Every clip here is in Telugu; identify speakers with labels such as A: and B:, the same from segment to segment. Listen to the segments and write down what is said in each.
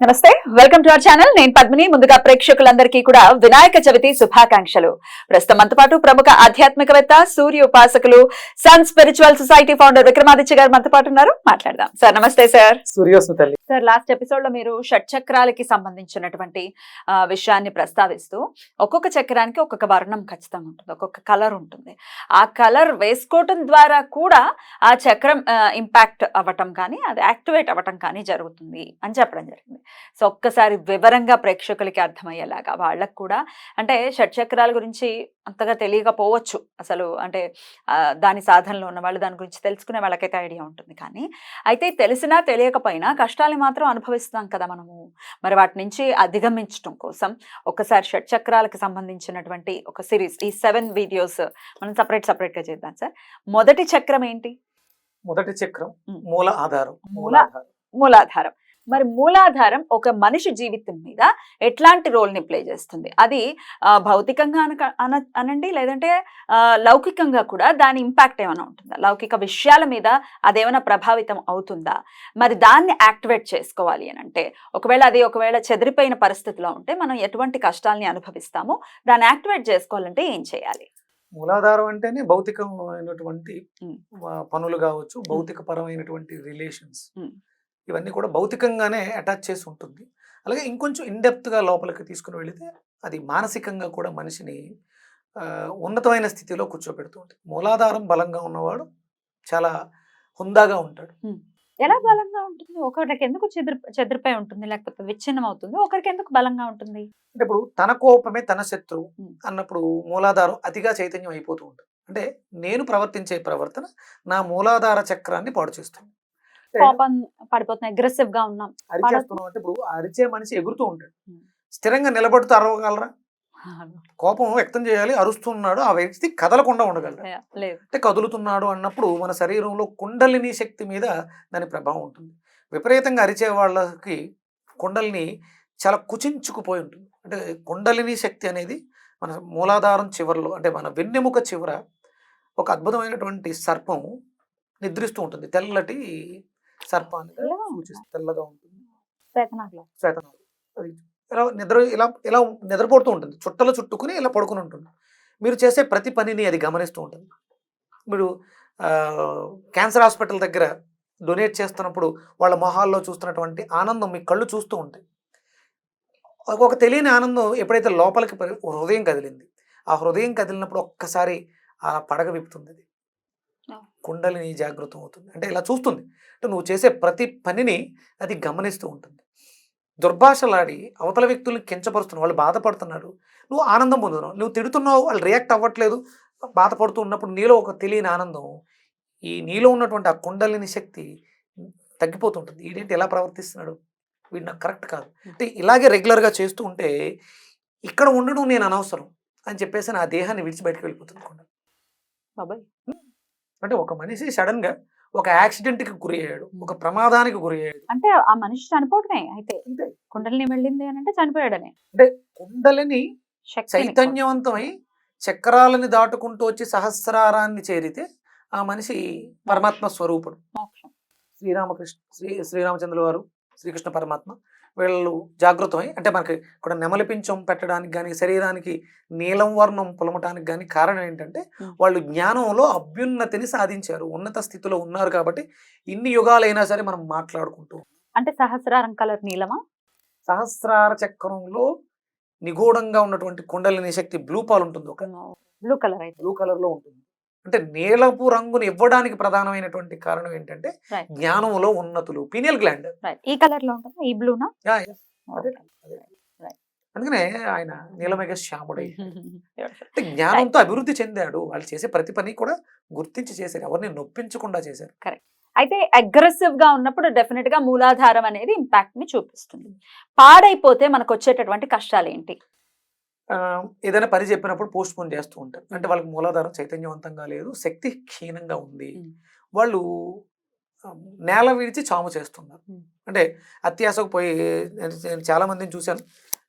A: నమస్తే వెల్కమ్ టు అవర్ ఛానల్. నేను పద్మిని. ముందుగా ప్రేక్షకులందరికీ కూడా వినాయక చవితి శుభాకాంక్షలు. ప్రస్తుతం మనతో పాటు ప్రముఖ ఆధ్యాత్మికవేత్త సూర్య ఉపాసకులు sun spiritual society founder Vikramaditya garu మనతో పాటు ఉన్నారు. మాట్లాడదాం. సార్ నమస్తే సార్.
B: సూర్యోస్మి తల్లి.
A: సార్ లాస్ట్ ఎపిసోడ్లో మీరు షట్చక్రాలకి సంబంధించినటువంటి ఆ, విషయాన్ని ప్రస్తావిస్తూ ఒక్కొక్క చక్రానికి ఒక్కొక్క వర్ణం ఖచ్చితంగా ఉంటుంది ఒక్కొక్క కలర్ ఉంటుంది. ఆ కలర్ వేసుకోవటం ద్వారా కూడా ఆ చక్రం ఇంపాక్ట్ అవ్వటం కానీ అది యాక్టివేట్ అవ్వటం కానీ జరుగుతుంది అని చెప్పడం జరిగింది. సో ఒక్కసారి వివరంగా ప్రేక్షకులకి అర్థమయ్యేలాగా వాళ్ళకు కూడా అంటే షట్చక్రాల గురించి అంతగా తెలియకపోవచ్చు అసలు. అంటే దాని సాధనలో ఉన్న వాళ్ళు దాని గురించి తెలుసుకునే వాళ్ళకైతే ఐడియా ఉంటుంది. కానీ అయితే తెలిసినా తెలియకపోయినా కష్టాలు మాత్రం అనుభవిస్తున్నాం కదా మనము. మరి వాటి నుంచి అధిగమించడం కోసం ఒకసారి షట్ చక్రాలకు సంబంధించినటువంటి ఒక సిరీస్ ఈ సెవెన్ వీడియోస్ మనం సపరేట్ సపరేట్గా చేద్దాం సార్. మొదటి చక్రం ఏంటి?
B: మొదటి చక్రం. మూల ఆధారం
A: మూల-
B: మూలాధారం.
A: మరి మూలాధారం ఒక మనిషి జీవితం మీద ఎట్లాంటి రోల్ని ప్లే చేస్తుంది? అది భౌతికంగా అన అనండి లేదంటే లౌకికంగా కూడా దాని ఇంపాక్ట్ ఏమైనా ఉంటుందా? లౌకిక విషయాల మీద అదేమైనా ప్రభావితం అవుతుందా? మరి దాన్ని యాక్టివేట్ చేసుకోవాలి అని అంటే ఒకవేళ అది ఒకవేళ చెదిరిపోయిన పరిస్థితిలో ఉంటే మనం ఎటువంటి కష్టాల్ని అనుభవిస్తామో దాన్ని యాక్టివేట్ చేసుకోవాలంటే ఏం చేయాలి?
B: మూలాధారం అంటేనే భౌతికమైనటువంటి పనులు కావచ్చు భౌతిక పరమైనటువంటి రిలేషన్స్. ఇవన్నీ కూడా భౌతికంగానే అటాచ్ చేసి ఉంటుంది. అలాగే ఇంకొంచెం in-depth గా లోపలికి తీసుకుని వెళితే అది మానసికంగా కూడా మనిషిని ఉన్నతమైన స్థితిలో కూర్చోబెడుతూ ఉంటుంది మూలాధారం బలంగా ఉన్నవాడు చాలా హుందాగా ఉంటాడు.
A: ఎలా బలంగా ఉంటుంది? ఒకరికి ఎందుకు చెదిరి చెదిరిపోయి ఉంటుంది? లేకపోతే విచ్ఛిన్నం అవుతుంది? ఒకరికి ఎందుకు బలంగా ఉంటుంది?
B: అంటే ఇప్పుడు తన కోపమే తన శత్రువు. అన్నప్పుడు మూలాధారం అతిగా చైతన్యం అయిపోతూ ఉంటుంది. అంటే నేను ప్రవర్తించే ప్రవర్తన నా మూలాధార చక్రాన్ని పాడు చేస్తుంది.
A: కోపం పడిపోతుంది అగ్రెసివ్గా ఉన్నాం
B: అరిచేస్తున్నాం అంటే ఇప్పుడు అరిచే మనిషి ఎగురుతూ ఉంటాడు. స్థిరంగా నిలబడుతూ అరవగలరా? కోపం వ్యక్తం చేయాలి అరుస్తున్నాడు ఆ వ్యక్తి కదలకుండా ఉండగలరా
A: లేదు.
B: అంటే కదులుతున్నాడు అన్నప్పుడు మన శరీరంలో కుండలిని శక్తి మీద దాని ప్రభావం ఉంటుంది. విపరీతంగా అరిచే వాళ్ళకి కుండలిని చాలా కుచించుకుపోయి ఉంటుంది. అంటే కుండలిని శక్తి అనేది మన మూలాధారం చివరిలో అంటే మన వెన్నెముక చివర ఒక అద్భుతమైనటువంటి సర్పం నిద్రిస్తూ ఉంటుంది. తెల్లటి సర్పాన్ని
A: తెల్లగా
B: సూచిస్తుంది తెల్లగా ఉంటుంది.
A: శ్వేతనాగులు.
B: శ్వేతనాగు అది ఇలా నిద్ర ఇలా ఇలా నిద్రపోతూ ఉంటుంది. చుట్టలు చుట్టుకుని ఇలా పడుకుని ఉంటుంది. మీరు చేసే ప్రతి పనిని అది గమనిస్తూ ఉంటుంది. మీరు ఆ, క్యాన్సర్ హాస్పిటల్ దగ్గర డొనేట్ చేస్తున్నప్పుడు వాళ్ళ మొహాల్లో చూస్తున్నటువంటి ఆనందం మీ కళ్ళు చూస్తూ ఉంటాయి. ఒక- ఒక తెలియని ఆనందం ఎప్పుడైతే లోపలికి హృదయం కదిలింది. ఆ హృదయం కదిలినప్పుడు ఒక్కసారి ఆ పడగ విప్పుతుంది. కుండలిని జాగృతం అవుతుంది అంటే ఇలా చూస్తుంది. అంటే నువ్వు చేసే ప్రతి పనిని అది గమనిస్తూ ఉంటుంది. దుర్భాషలాడి అవతల వ్యక్తుల్ని కించపరుస్తున్నావు. వాళ్ళు బాధపడుతున్నారు. నువ్వు ఆనందం పొందుతున్నావు. నువ్వు తిడుతున్నావు. వాళ్ళు రియాక్ట్ అవ్వట్లేదు. బాధపడుతూ ఉన్నప్పుడు నీలో ఒక తెలియని ఆనందం ఈ నీలో ఉన్నటువంటి ఆ కుండలిని శక్తి తగ్గిపోతుంటుంది. ఈడేంటి ఎలా ప్రవర్తిస్తున్నాడు? వీడు నాకు కరెక్ట్ కాదు. అంటే ఇలాగే రెగ్యులర్గా చేస్తూ ఉంటే ఇక్కడ ఉండడం నేను అనవసరం అని చెప్పేసి నా దేహాన్ని విడిచి బయటకు వెళ్ళిపోతుంది కుండ.
A: బాబాయ్.
B: అంటే ఒక మనిషి సడన్గా ఒక యాక్సిడెంట్కి గురి అయ్యాడు ఒక ప్రమాదానికి గురి అయ్యాడు.
A: అంటే ఆ మనిషి చనిపోవడమే అయితే. కుండలిని వెళ్ళింది అని అంటే చనిపోయాడనే.
B: కుండలిని
A: శక్తి
B: చైతన్యవంతమై చక్రాలని దాటుకుంటూ వచ్చి సహస్రారాన్ని చేరితే ఆ మనిషి పరమాత్మ స్వరూపుడు.
A: మోక్షం.
B: శ్రీరామకృష్ణ శ్రీ శ్రీరామచంద్రుల వారు శ్రీకృష్ణ పరమాత్మ వీళ్ళు జాగృతమై అంటే మనకి ఇక్కడ నెమలి పించం పెట్టడానికి కానీ శరీరానికి నీలం వర్ణం పులమటానికి కానీ కారణం ఏంటంటే. వాళ్ళు జ్ఞానంలో అభ్యున్నతిని సాధించారు. ఉన్నత స్థితిలో ఉన్నారు కాబట్టి ఇన్ని యుగాలైనా సరే మనం మాట్లాడుకుంటూ
A: అంటే సహస్రారం కలర్ నీలమా?
B: సహస్రార చక్రంలో నిగూఢంగా ఉన్నటువంటి కుండలిని శక్తి బ్లూ పాల్ ఉంటుంది ఒక
A: బ్లూ కలర్ అయితే.
B: బ్లూ కలర్లో ఉంటుంది. అంటే నీలపు రంగుని ఇవ్వడానికి ప్రధానమైనటువంటి కారణం ఏంటంటే. జ్ఞానంలో ఉన్నతులు పీనియల్ గ్లాండ్
A: ఈ కలర్లో ఉంటుందా? ఈ బ్లూనా
B: అదే అదే. అందుకనే ఆయన నీలమేఘ శ్యాముడై. అంటే జ్ఞానంతో అభివృద్ధి చెందాడు. వాళ్ళు చేసే ప్రతి పని కూడా గుర్తించి చేశారు. ఎవరిని నొప్పించకుండా చేశారు.
A: అయితే అగ్రెసివ్గా ఉన్నప్పుడు డెఫినెట్గా మూలాధారం అనేది ఇంపాక్ట్ని చూపిస్తుంది. పాడైపోతే మనకు వచ్చేటటువంటి కష్టాలు ఏంటి
B: ఏదైనా పని చెప్పినప్పుడు పోస్ట్ పోన్ చేస్తూ ఉంటారు. అంటే వాళ్ళకి మూలాధారం చైతన్యవంతంగా లేదు శక్తి క్షీణంగా ఉంది. వాళ్ళు నేల విడిచి చాము చేస్తున్నారు. అంటే అత్యాసకు పోయి నేను నేను చాలా మందిని చూశాను.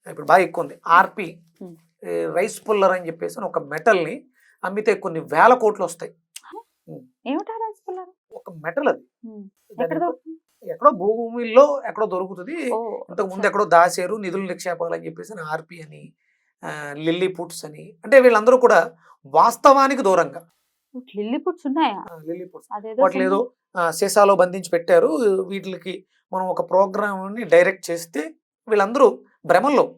B: ఇప్పుడు బాగా ఎక్కువ ఉంది. ఆర్పి. రైస్ పుల్లర్ అని చెప్పేసి ఒక మెటల్ని అమ్మితే కొన్ని వేల కోట్లు వస్తాయి. ఒక మెటల్ అది.
A: ఎక్కడ
B: భూమిలో ఎక్కడో దొరుకుతుంది. ఇంతకు ముందు ఎక్కడో దాచారు నిధులు నిక్షేపాలు అని చెప్పేసి ఆర్పి అని లిల్లీ పుట్స్ అని. అంటే వీళ్ళందరూ కూడా వాస్తవానికి దూరంగా.
A: లిల్లీ పుట్స్ ఉన్నాయా?
B: ఆ, లిల్లీ పుట్స్.
A: అదేదో
B: వాటిని ఏదో ఆ, సీసాలో బంధించి పెట్టారు. వీటికి మనం ఒక ప్రోగ్రామ్ని డైరెక్ట్ చేస్తే వీళ్ళందరూ భ్రమల్లో.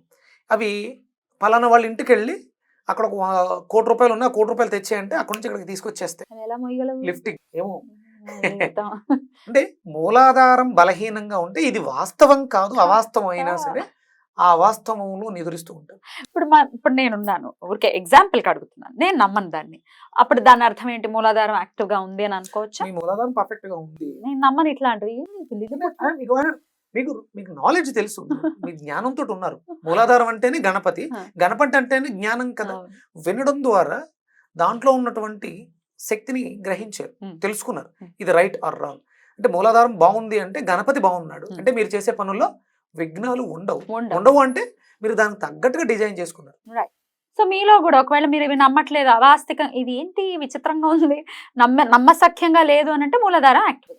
B: అవి పలానా వాళ్ళ ఇంటికి వెళ్ళి అక్కడ ఒక కోటి రూపాయలు ఉన్నా కోటి రూపాయలు తెచ్చాయంటే అక్కడ నుంచి ఇక్కడికి తీసుకొచ్చేస్తాయి.
A: మొయ్యగలవు?
B: లిఫ్టింగ్. ఏమో. అంటే మూలాధారం బలహీనంగా ఉంటే ఇది వాస్తవం కాదు అవాస్తవం అయినా సరే ఆ అవాస్తవంలో నిదురిస్తూ ఉంటారు
A: ఇప్పుడు మా ఇప్పుడు నేనున్నాను. ఊరికే ఎగ్జాంపుల్కి అడుగుతున్నాను. నేను నమ్మను దాన్ని. అప్పుడు దాని అర్థం ఏంటి? మూలాధారం యాక్టివ్గా ఉంది అని అనుకోవచ్చా?
B: మీ మూలాధారం పర్ఫెక్ట్గా ఉంది.
A: నేను నమ్మను ఇట్లాంటివి.
B: మీకు మీకు మీకు నాలెడ్జ్ తెలుసు మీ జ్ఞానంతో ఉన్నారు. మూలాధారం అంటేనే గణపతి. గణపతి అంటేనే జ్ఞానం కదా. వినడం ద్వారా దాంట్లో ఉన్నటువంటి శక్తిని గ్రహించారు. తెలుసుకున్నారు. ఇది రైట్ ఆర్ రాంగ్ అంటే మూలాధారం బాగుంది అంటే గణపతి బాగున్నాడు. అంటే మీరు చేసే పనుల్లో విఘ్నాలు ఉండవు.
A: ఉండవు.
B: అంటే మీరు దానికి తగ్గట్టుగా డిజైన్ చేసుకున్నారు.
A: సో మీలో కూడా ఒకవేళ మీరు ఇవి నమ్మట్లేదు అవాస్తవికం ఇది ఏంటి? విచిత్రంగా ఉంది. నమ్మ నమ్మసఖ్యంగా లేదు అని అంటే మూలాధారం యాక్టివ్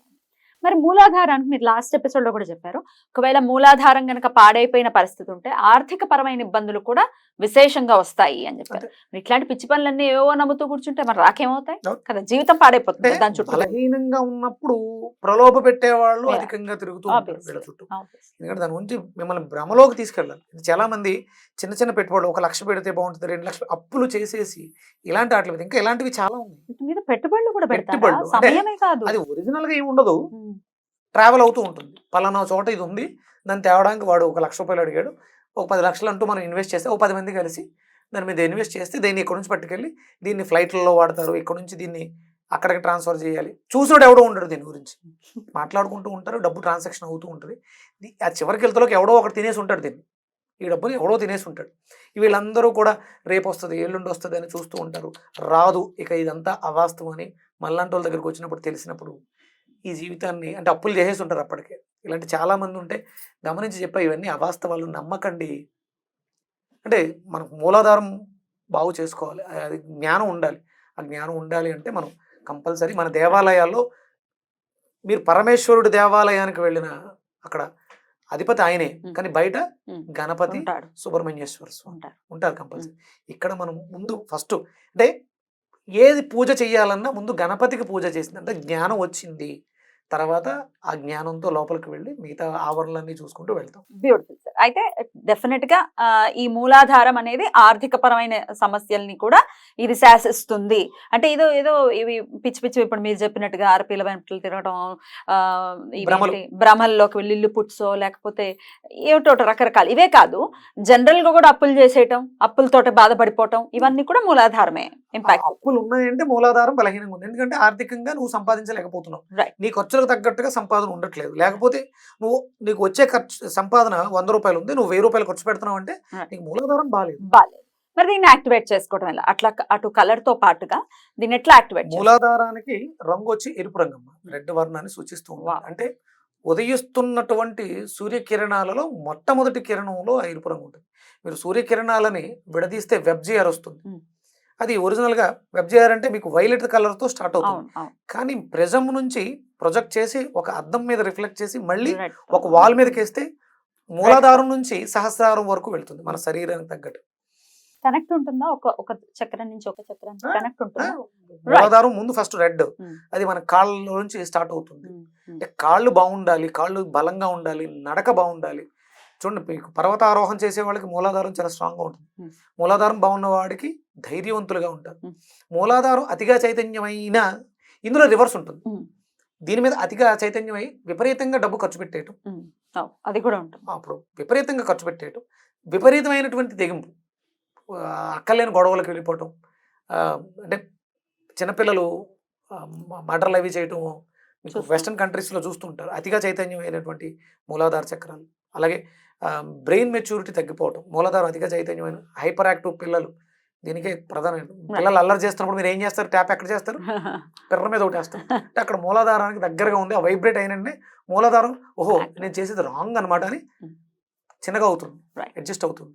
A: మరి మూలాధారానికి మీరు లాస్ట్ ఎపిసోడ్లో కూడా చెప్పారు. ఒకవేళ మూలాధారం కనుక పాడైపోయిన పరిస్థితి ఉంటే ఆర్థిక పరమైన ఇబ్బందులు కూడా విశేషంగా వస్తాయి అని చెప్పారు. ఇట్లాంటి పిచ్చి పనులన్నీ ఏవో నమ్ముతూ కూర్చుంటే మరి రాకేమవుతాయి. కదా జీవితం పాడైపోతుంది దాని చుట్టూ.
B: బలహీనంగా ఉన్నప్పుడు ప్రలోభ పెట్టేవాళ్ళు. అధికంగా తిరుగుతూ ఉంటారు చుట్టూ. ఎందుకంటే దాని గురించి మిమ్మల్ని భ్రమలోకి తీసుకెళ్ళాలి. చాలా మంది చిన్న చిన్న పెట్టుబడులు ఒక లక్ష పెడితే బాగుంటుంది రెండు లక్షలు అప్పులు చేసేసి ఇలాంటి వాటి ఇంకా ఇలాంటివి చాలా ఉన్నాయి.
A: మీద పెట్టుబడులు కూడా
B: పెట్టుబడులు. అది ఒరిజినల్గా ఏమి ఉండదు. ట్రావెల్ అవుతూ ఉంటుంది. పలానా చోట ఇది ఉంది. దాన్ని తేవడానికి వాడు ఒక లక్ష రూపాయలు అడిగాడు. ఒక పది లక్షలు అంటూ మనం ఇన్వెస్ట్ చేస్తే ఒక పది మంది కలిసి దాని మీద ఇన్వెస్ట్ చేస్తే దీన్ని ఇక్కడ నుంచి పట్టుకెళ్ళి దీన్ని ఫ్లైట్లలో వాడతారు. ఇక్కడ నుంచి దీన్ని అక్కడికి ట్రాన్స్ఫర్ చేయాలి. చూసినోడు ఎవడో ఉండడు దీని గురించి. మాట్లాడుకుంటూ ఉంటారు. డబ్బు ట్రాన్సాక్షన్ అవుతూ ఉంటుంది. ఆ చివరికి వెళ్తలోకి ఎవడో ఒకటి తినేసి ఉంటాడు దీన్ని. ఈ డబ్బుని ఎవడో తినేసి ఉంటాడు. వీళ్ళందరూ కూడా రేపు వస్తుంది ఎల్లుండి వస్తుంది అని చూస్తూ ఉంటారు. రాదు. ఇక ఇదంతా అవాస్తవం అని మళ్ళంటి వాళ్ళ దగ్గరికి వచ్చినప్పుడు తెలిసినప్పుడు ఈ జీవితాన్ని అంటే అప్పులు చేసేసి ఉంటారు అప్పటికే. ఇలాంటి చాలా మంది ఉంటే గమనించి చెప్పా ఇవన్నీ అవాస్తవాలు నమ్మకండి. అంటే మనకు మూలాధారం బాగు చేసుకోవాలి. అది జ్ఞానం ఉండాలి. ఆ జ్ఞానం ఉండాలి అంటే మనం కంపల్సరీ మన దేవాలయాల్లో మీరు పరమేశ్వరుడి దేవాలయానికి వెళ్ళిన అక్కడ అధిపతి ఆయనే. కానీ బయట. గణపతి సుబ్రహ్మణ్యేశ్వర స్వామి
A: ఉంటారు
B: ఉంటారు కంపల్సరీ. ఇక్కడ మనం ముందు ఫస్ట్ అంటే ఏది పూజ చేయాలన్నా ముందు గణపతికి పూజ చేసింది అంటే జ్ఞానం వచ్చింది. తర్వాత ఆ జ్ఞానంతో లోపలికి వెళ్ళి మిగతా ఆవరణలన్నీ చూసుకుంటూ వెళ్తాం.
A: బ్యూటిఫుల్ సార్ అయితే డెఫినెట్గా ఈ మూలాధారం అనేది ఆర్థిక పరమైన సమస్యల్ని కూడా ఇది శాసిస్తుంది. అంటే ఏదో ఏదో ఇవి పిచ్చి పిచ్చి ఇప్పుడు మీరు చెప్పినట్టుగా ఆర్పీల వెంటలు తిరగడం. భ్రమల్లోకి వెళ్ళి ఇల్లు పుట్సో లేకపోతే ఏమిటో రకరకాలు. ఇవే కాదు జనరల్గా కూడా అప్పులు చేసేయటం అప్పులతోటి బాధపడిపోవటం ఇవన్నీ కూడా మూలాధారమే.
B: అప్పులు ఉన్నాయంటే మూలాధారం బలహీనంగా ఉంది. ఎందుకంటే ఆర్థికంగా నువ్వు సంపాదించలేకపోతున్నావు. నీ ఖర్చులకు తగ్గట్టుగా సంపాదన ఉండట్లేదు. లేకపోతే నువ్వు నీకు వచ్చే ఖర్చు సంపాదన వంద రూపాయలు ఉంది. నువ్వు వెయ్యి రూపాయలు ఖర్చు పెడుతున్నావు అంటే. నీకు మూలాధారం బాగాలేదు
A: బాలేదు. మరి దీన్ని యాక్టివేట్ చేసుకోవడం ఎలా? అట్లా అటు కలర్తో పాటుగా దీన్ని ఎట్లా యాక్టివేట్
B: మూలాధారానికి రంగు వచ్చి ఎరుపు రంగమ్మ రెడ్ వర్ణాన్ని సూచిస్తూ. అంటే ఉదయిస్తున్నటువంటి సూర్యకిరణాలలో మొట్టమొదటి కిరణంలో ఎరుపు రంగు ఉంటుంది. మీరు సూర్యకిరణాలని విడదీస్తే వెబ్జిఆర్ వస్తుంది.
A: Hmm.
B: అది ఒరిజినల్గా వెబ్జిఆర్ అంటే మీకు వైలెట్ కలర్తో స్టార్ట్ అవుతుంది. కానీ ప్రెజం నుంచి ప్రొజెక్ట్ చేసి ఒక అద్దం మీద రిఫ్లెక్ట్ చేసి మళ్ళీ. ఒక వాల్ మీదకి వేస్తే మూలాధారం నుంచి సహస్రారం వరకు వెళ్తుంది మన శరీరానికి తగ్గట్టు.
A: కనెక్ట్ ఉంటుందా? ఒక ఒక చక్రం నుంచి ఒక చక్రం కనెక్ట్ ఉంటుందా?
B: మూలాధారం ముందు ఫస్ట్ రెడ్
A: Hmm.
B: అది మన కాళ్ళ నుంచి స్టార్ట్ అవుతుంది.
A: ఉమ్, ఉమ్.
B: అంటే కాళ్ళు బాగుండాలి కాళ్ళు బలంగా ఉండాలి నడక బాగుండాలి. చూడండి మీకు పర్వతారోహణ చేసే వాళ్ళకి మూలాధారం చాలా స్ట్రాంగ్గా ఉంటుంది. మూలాధారం బాగున్న వాడికి ధైర్యవంతులుగా ఉంటారు. మూలాధారం అతిగా చైతన్యమైన ఇందులో రివర్స్ ఉంటుంది. దీని మీద అతిగా చైతన్యమై విపరీతంగా డబ్బు ఖర్చు పెట్టేయటం.
A: అది కూడా ఉంటుంది.
B: అప్పుడు విపరీతంగా ఖర్చు పెట్టేయటం. విపరీతమైనటువంటి తెగింపు. ఆ, అక్కర్లేని గొడవలకు వెళ్ళిపోవటం. అంటే చిన్నపిల్లలు మర్డర్లు అవి చేయటం. వెస్ట్రన్ కంట్రీస్లో చూస్తుంటారు. అతిగా చైతన్యమైనటువంటి మూలాధార చక్రాలు. అలాగే బ్రెయిన్ మెచ్యూరిటీ తగ్గిపోవటం. మూలాధారం అతిగా చైతన్యమైన హైపర్ యాక్టివ్ పిల్లలు. దీనికే ప్రధాన. పిల్లలు అల్లరి చేస్తున్నప్పుడు మీరు ఏం చేస్తారు? ట్యాప్ ఎక్కడ చేస్తారు? పిర్ర మీద ఒకటి వేస్తారు అంటే అక్కడ మూలాధారానికి దగ్గరగా ఉంది ఆ వైబ్రేట్ అయినండి మూలాధారం ఓహో నేను చేసేది రాంగ్ అనమాట అని
A: Hmm.
B: చిన్నగా అవుతుంది. అడ్జస్ట్ అవుతుంది.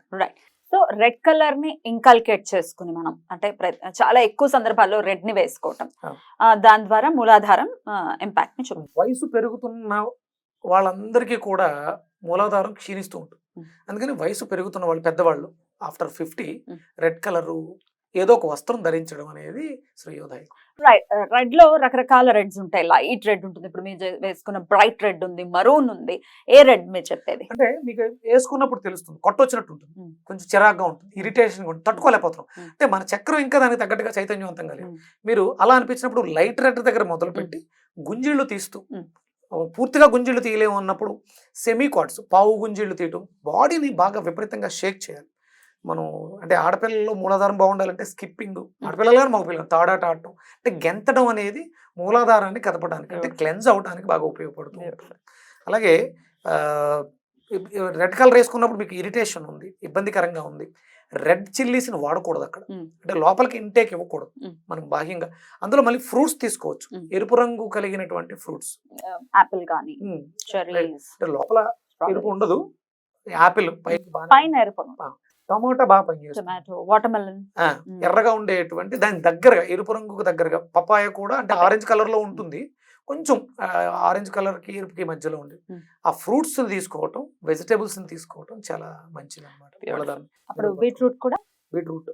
A: సో రెడ్ కలర్ని ఇంకల్కేట్ చేసుకుని మనం అంటే చాలా ఎక్కువ సందర్భాల్లో రెడ్ని వేసుకోవటం దాని ద్వారా మూలాధారం ఇంపాక్ట్ని
B: వయసు పెరుగుతున్న వాళ్ళందరికీ కూడా మూలాధారం క్షీణిస్తూ ఉంటుంది. అందుకని వయసు పెరుగుతున్న వాళ్ళు పెద్దవాళ్ళు ఆఫ్టర్ ఫిఫ్టీ. రెడ్ కలర్ ఏదో ఒక వస్త్రం ధరించడం అనేది శ్రేయోదాయకం.
A: రెడ్లో రకరకాల రెడ్స్ ఉంటాయి. లైట్ రెడ్ ఉంటుంది. ఇప్పుడు మీరు వేసుకున్న బ్రైట్ రెడ్ ఉంది మరూన్ ఉంది ఏ రెడ్ మీరు చెప్పేది?
B: అంటే మీకు వేసుకున్నప్పుడు తెలుస్తుంది. కొట్టొచ్చినట్టు ఉంటుంది. కొంచెం చిరాగ్గా ఉంటుంది. ఇరిటేషన్ ఉంటుంది. తట్టుకోలేకపోతున్నాం. అంటే మన చక్రం ఇంకా దానికి తగ్గట్టుగా చైతన్యవంతంగా లేదు.
A: Hmm.
B: మీరు అలా అనిపించినప్పుడు లైట్ రెడ్ దగ్గర మొదలుపెట్టి గుంజిళ్ళు తీస్తూ పూర్తిగా గుంజిళ్ళు తీయలేము అన్నప్పుడు సెమీ క్వాడ్స్ పావు గుంజిళ్ళు తీయటం బాడీని బాగా విపరీతంగా షేక్ చేయాలి. మనం అంటే ఆడపిల్లల్లో మూలాధారం బాగుండాలంటే స్కిప్పింగ్ ఆడపిల్లలు కానీ మగపిల్లలు తాడాట ఆడటం అంటే గెంతడం అనేది మూలాధారాన్ని కదపడానికి అంటే. క్లెన్స్ అవడానికి బాగా ఉపయోగపడుతుంది అలాగే రెడ్ కలర్ వేసుకున్నప్పుడు మీకు ఇరిటేషన్ ఉంది ఇబ్బందికరంగా ఉంది. రెడ్ చిల్లీస్ని వాడకూడదు అక్కడ. అంటే లోపలికి ఇంటేక్ ఇవ్వకూడదు. మనం బాహ్యంగా. అందులో మళ్ళీ ఫ్రూట్స్ తీసుకోవచ్చు. ఎరుపు రంగు కలిగినటువంటి ఫ్రూట్స్.
A: యాపిల్ కానీ
B: అంటే లోపల ఎరుపు ఉండదు. యాపిల్
A: పైన ఎరుపు.
B: టమాటా బాగా పనిచేస్తుంది
A: వాటర్ మెలన్
B: ఎర్రగా ఉండేటువంటి దాని దగ్గరగా ఎరుపు రంగుకు దగ్గరగా పపాయ కూడా అంటే. ఆరెంజ్ కలర్లో ఉంటుంది. కొంచెం ఆరెంజ్ కలర్కి ఎరుపుకి మధ్యలో ఉంది
A: Hmm.
B: ఆ ఫ్రూట్స్ తీసుకోవటం వెజిటేబుల్స్ తీసుకోవటం చాలా మంచిది అనమాట.
A: అప్పుడు బీట్రూట్ కూడా?
B: బీట్రూట్.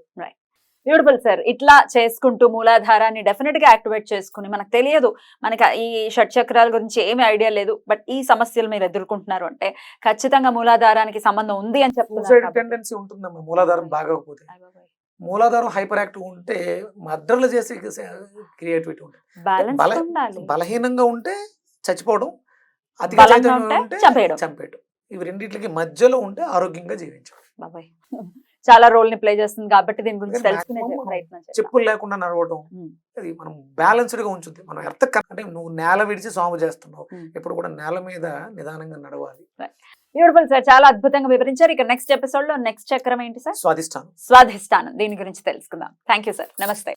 A: బ్యూటిఫుల్ సార్ ఇట్లా చేసుకుంటూ మూలాధారాన్ని డెఫినెట్గా యాక్టివేట్ చేసుకుని మనకు తెలియదు. మనకి ఈ షట్ చక్రాల గురించి ఏమీ ఐడియా లేదు. బట్ ఈ సమస్యలు మీరు ఎదుర్కొంటున్నారు అంటే ఖచ్చితంగా మూలాధారానికి సంబంధం ఉంది అని చెప్తున్నారు
B: టెండెన్సీ ఉంటుందమ్మా. మూలాధారం బాగోకపోతే. మూలాధారం హైపర్ యాక్టివ్ ఉంటే మర్డర్లు చేసే క్రియేటివిటీ ఉంటుంది. బలహీనంగా ఉంటే చచ్చిపోవడం చైతన్యం
A: ఉంటే చంపేయడం.
B: ఇవి రెండింటికి మధ్యలో ఉంటే ఆరోగ్యంగా జీవించడం.
A: బాబాయ్. చాలా రోల్ని ప్లే చేస్తుంది కాబట్టి దీని గురించి తెలుసుకునే ప్రయత్నం.
B: చెప్పులు లేకుండా నడవడం. అది మనం బ్యాలెన్స్డ్గా ఉంచుద్ది. మనం ఎర్త అంటే నువ్వు నేల విడిచి సాగు చేస్తున్నావు. ఎప్పుడు కూడా నేల మీద నిదానంగా నడవాలి.
A: బ్యూటిఫుల్ సార్ చాలా అద్భుతంగా వివరించారు. ఇక నెక్స్ట్ ఎపిసోడ్లో నెక్స్ట్ చక్రం ఏంటి సార్
B: స్వాదిష్టానం.
A: స్వాధిష్టానం దీని గురించి తెలుసుకుందాం. థ్యాంక్ యూ సార్ నమస్తే.